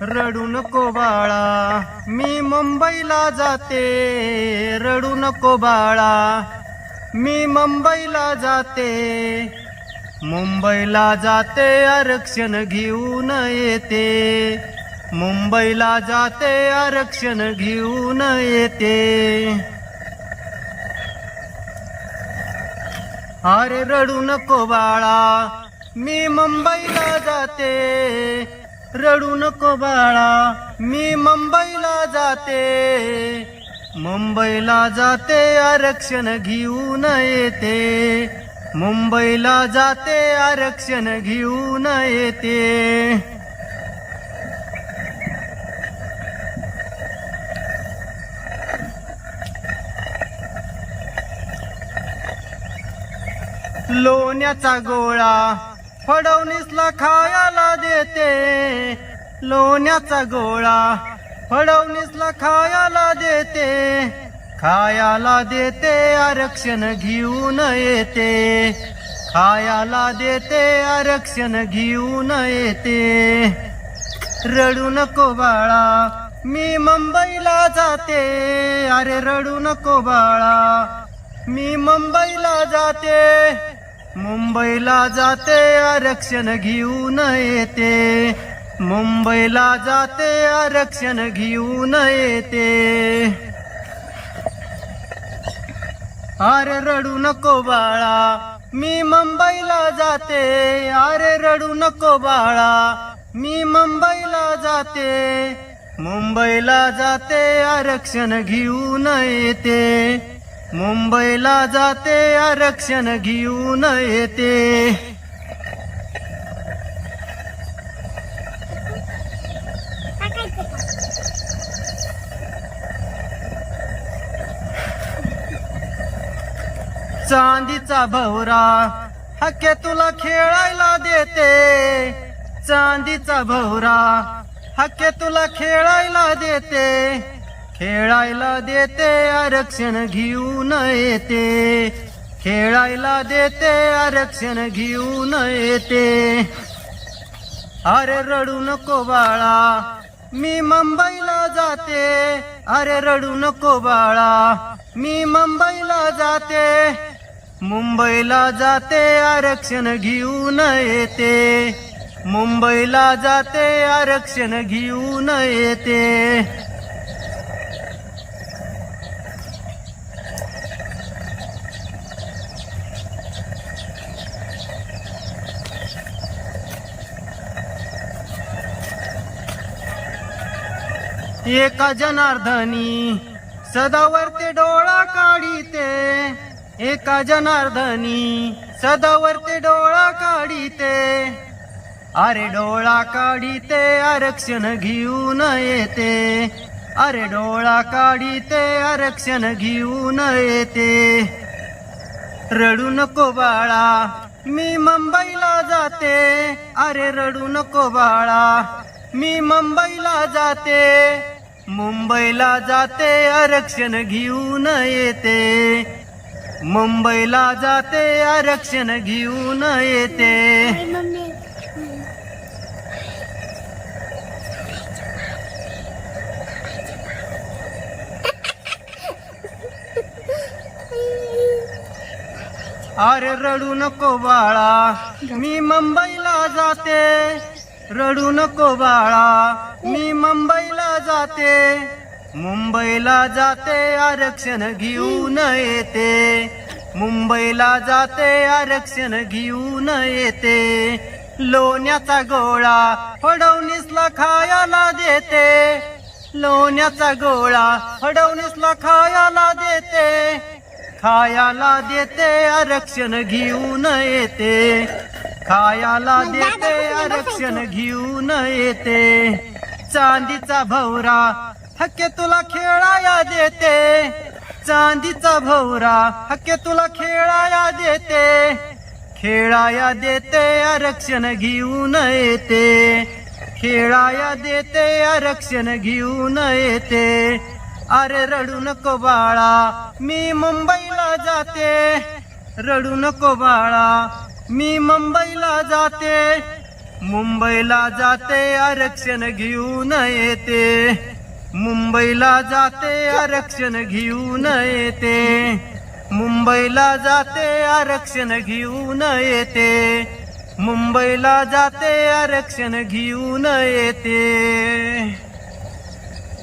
रडू नको बाळा मी मुंबईला जाते. रडू नको बाळा मी मुंबईला जाते. मुंबईला जाते आरक्षण घेऊन येते. मुंबईला जाते आरक्षण घेऊन येते. अरे रडू नको बाळा मी मुंबईला जाते. रडू नको बाळा मी मुंबईला जाते. मुंबईला जाते आरक्षण घेऊन येते. मुंबईला जाते आरक्षण घेऊन येते. लोण्याचा गोळा फडवणीसला खायला देते. लोण्याचा गोळा फडवणीसला खायला देते. खायला देते आरक्षण घेऊन येते. खायला देते आरक्षण घेऊन येते. रडू नको बाळा मी मुंबईला जाते. अरे रडू नको बाळा मी मुंबईला जाते. मुंबईला जाते आरक्षण घेऊन येते. मुंबईला जाते आरक्षण घेऊन येते. अरे रडू नको बाळा मी मुंबईला जाते. अरे रडू नको बाळा मी मुंबईला जाते. मुंबईला जाते आरक्षण घेऊन येते. मुंबईला जाते आरक्षण घेऊन येते. चांदीचा भवरा हक्के तुला खेळायला देते. चांदीचा भवरा हक्के तुला खेळायला देते. खेळायला देते आरक्षण घेऊन येते. खेळायला देते आरक्षण घेऊन येते. अरे रडू नको बाळा मी मुंबईला जाते. अरे रडू नको बाळा मी मुंबईला जाते. मुंबईला जाते आरक्षण घेऊन येते. मुंबईला जाते आरक्षण घेऊन येते. एका जनार्दनी सदावरते डोळा काढीते. एका जनार्दनी सदावरते डोळा काढीते. अरे डोळा काढीते आरक्षण घेऊन येते. अरे डोळा काढीते आरक्षण घेऊन येते. रडू नको बाळा मी मुंबईला जाते. अरे रडू नको बाळा मी मुंबईला जाते. मुंबईला जाते आरक्षण घेऊन येते. मुंबईला जाते आरक्षण घेऊन येते. अरे रडू नको बाळा मी मुंबईला जाते. रडू नको बाळा मी मुंबई जाते. मुंबईला जाते आरक्षण घेऊन येते. मुंबईला जाते आरक्षण घेऊन येते. लोण्याचा गोळा फडवणीसला खायला देते. लोण्याचा गोळा फडवणीसला खायला देते. खायाला देते आरक्षण घेऊन येते. खायाला देते आरक्षण घेऊन येते. चांदीचा भवरा हक्के तुला खेळाया देते. चांदीचा भवरा हक्के तुला खेळाया देते. खेळाया देते आरक्षण घेऊन येते. खेळाया देते आरक्षण घेऊन येते. अरे रडू नको बाळा मी मुंबईला जाते. रडू नको बाळा मी मुंबईला जाते. मुंबईला जाते आरक्षण घेऊन येते. मुंबईला जाते आरक्षण घेऊन येते. मुंबईला जाते आरक्षण घेऊन येते. मुंबईला जाते आरक्षण घेऊन येते.